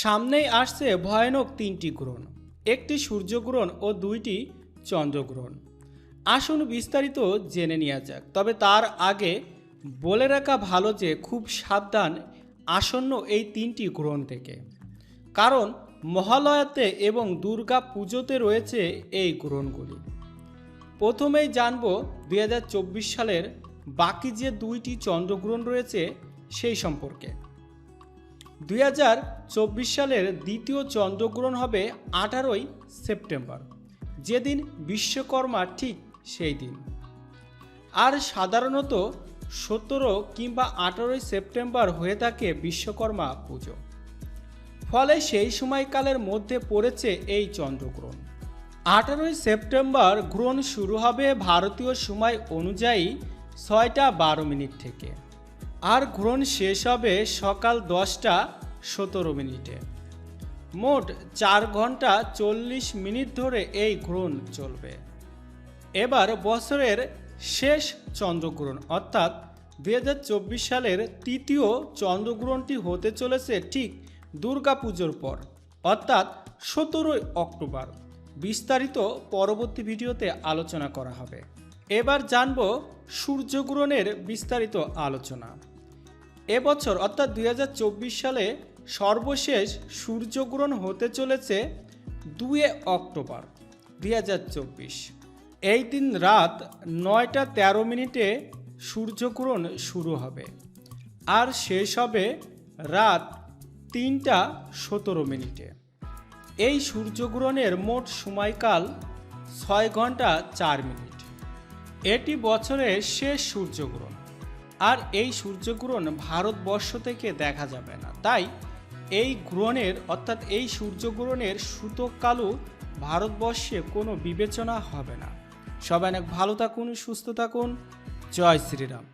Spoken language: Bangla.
সামনেই আসছে ভয়ানক তিনটি গ্রহণ একটি সূর্যগ্রহণ ও দুইটি চন্দ্রগ্রহণ। আসুন বিস্তারিত জেনে নেওয়া যাক, তবে তার আগে বলে রাখা ভালো যে খুব সাবধান আসন্ন এই তিনটি গ্রহণ থেকে। কারণ মহালয়াতে এবং দুর্গা পুজোতে রয়েছে এই গ্রহণগুলি। প্রথমেই জানব দু হাজার চব্বিশ সালের বাকি যে দুইটি চন্দ্রগ্রহণ রয়েছে সেই সম্পর্কে। দুই হাজার চব্বিশ সালের দ্বিতীয় চন্দ্রগ্রহণ হবে আঠারোই সেপ্টেম্বর, যেদিন বিশ্বকর্মা ঠিক সেই দিন। আর সাধারণত সতেরো কিংবা আঠারোই সেপ্টেম্বর হয়ে থাকে বিশ্বকর্মা পুজো। ফলে সেই সময়কালের মধ্যে পড়েছে এই চন্দ্রগ্রহণ। আঠারোই সেপ্টেম্বর গ্রহণ শুরু হবে ভারতীয় সময় অনুযায়ী ছয়টা বারো মিনিট থেকে। আর গ্রহণ শেষ হবে সকাল দশটা সতেরো মিনিটে। মোট চার ঘণ্টা চল্লিশ মিনিট ধরে এই গ্রহণ চলবে। এবার বছরের শেষ চন্দ্রগ্রহণ অর্থাৎ দুই হাজার চব্বিশ সালের তৃতীয় চন্দ্রগ্রহণটি হতে চলেছে ঠিক দুর্গাপুজোর পর, অর্থাৎ সতেরোই অক্টোবর। বিস্তারিত পরবর্তী ভিডিওতে আলোচনা করা হবে। এবার জানব সূর্যগ্রহণের বিস্তারিত আলোচনা। এবছর অর্থাৎ দুই হাজার চব্বিশ সালে সর্বশেষ সূর্যগ্রহণ হতে চলেছে দুয়ে অক্টোবর দুই হাজার চব্বিশ। এই দিন রাত নয়টা তেরো মিনিটে সূর্যগ্রহণ শুরু হবে আর শেষ হবে রাত তিনটা সতেরো মিনিটে। এই সূর্যগ্রহণের মোট সময়কাল ছয় ঘণ্টা চার মিনিট। এটি বছরের শেষ সূর্যগ্রহণ। আর এই সূর্যগ্রহণ ভারতবর্ষ থেকে দেখা যাবে না। তাই এই গ্রহণের, অর্থাৎ এই সূর্যগ্রহণের সূতককালও ভারতবর্ষে কোনো বিবেচনা হবে না। সবাই অনেক ভালো থাকুন, সুস্থ থাকুন। জয় শ্রীরাম।